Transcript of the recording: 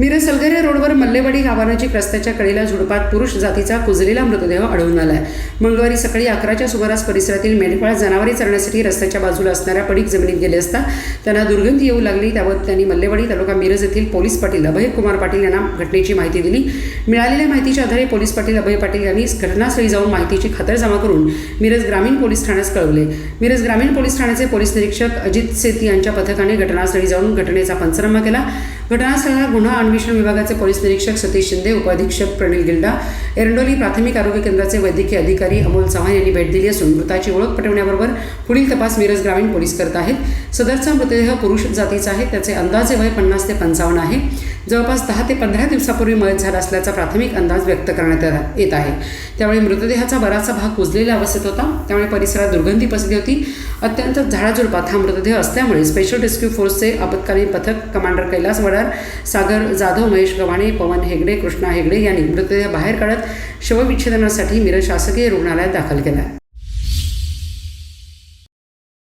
मिरज सलगरे रोडवर मल्लेवाडी गावानजीक रस्त्याच्या कडेला झुडपात पुरुष जातीचा कुजलेला मृतदेह आढळून आलाय. मंगळवारी सकाळी अकराच्या सुमारास परिसरातील मेंढपाळ जनावरे चरण्यासाठी रस्त्याच्या बाजूला असणाऱ्या पडीक जमिनीत गेले असता त्यांना दुर्गंधी येऊ लागली. त्यावर त्यांनी मल्लेवाडी तालुका मिरज येथील पोलीस पाटील अभय कुमार पाटील यांना घटनेची माहिती दिली. मिळालेल्या माहितीच्या आधारे पोलीस पाटील अभय पाटील यांनी घटनास्थळी जाऊन माहितीची खातरजमा करून मिरज ग्रामीण पोलीस ठाण्यास कळवले. मिरज ग्रामीण पोलीस ठाण्याचे पोलीस निरीक्षक अजित सेती यांच्या पथकाने घटनास्थळी जाऊन घटनेचा पंचनामा केला. घटनास्थळाला गुन्हा अन्वेषण विभागाचे पोलीस निरीक्षक सतीश शिंदे उपअधीक्षक प्रणील गिल्डा एरंडोली प्राथमिक आरोग्य केंद्राचे वैद्यकीय अधिकारी अमोल चव्हाण यांनी भेट दिली असून मृताची ओळख पटवण्याबरोबर पुढील तपास मिरज ग्रामीण पोलीस करत आहेत. सदरचा मृतदेह पुरुष जातीचा आहे. त्याचे अंदाजे वय पन्नास ते पंचावन्न आहे. जवळपास दहा ते पंधरा दिवसापूर्वी मयत झाला असल्याचा प्राथमिक अंदाज व्यक्त करण्यात येत- येत आहे. त्यावेळी मृतदेहाचा बराचसा भाग कुजलेल्या अवस्थेत होता. त्यामुळे परिसरात दुर्गंधी पसरली होती. अत्यंत झाडाझुडपात हा मृतदेह असल्यामुळे स्पेशल रेस्क्यू फोर्सचे आपत्कालीन पथक कमांडर कैलास वडार सागर जाधव महेश गव्हाणे पवन हेगडे कृष्णा हेगडे यांनी मृतदेह बाहेर काढत शवविच्छेदनासाठी मिरज शासकीय रुग्णालयात दाखल केला आहे